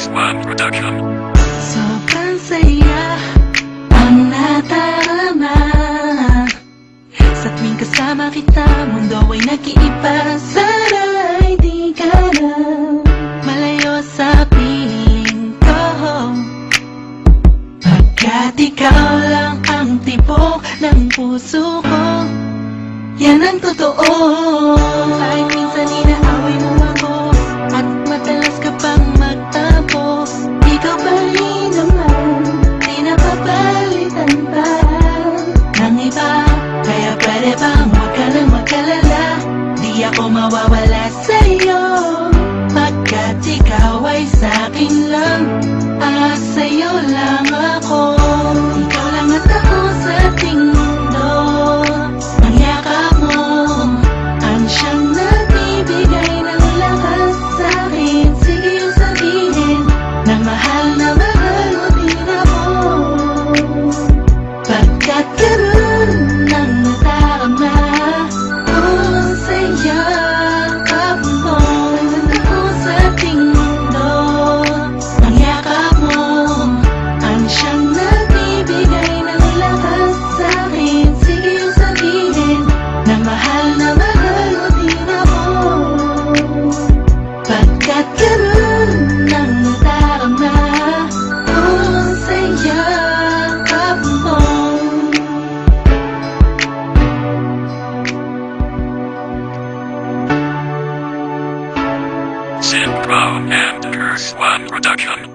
Plus One Production. Sobrang saya ang natarama Sa tuwing kasama kita, mundo ay nag-iiba. Sana'y di ka na malayo sa piling ko. Pagkat ikaw lang ang tipo ng puso ko Yan ang totoo. Ay, Kale pa, makalala, makalala Di Sim Pro and Earth One Production.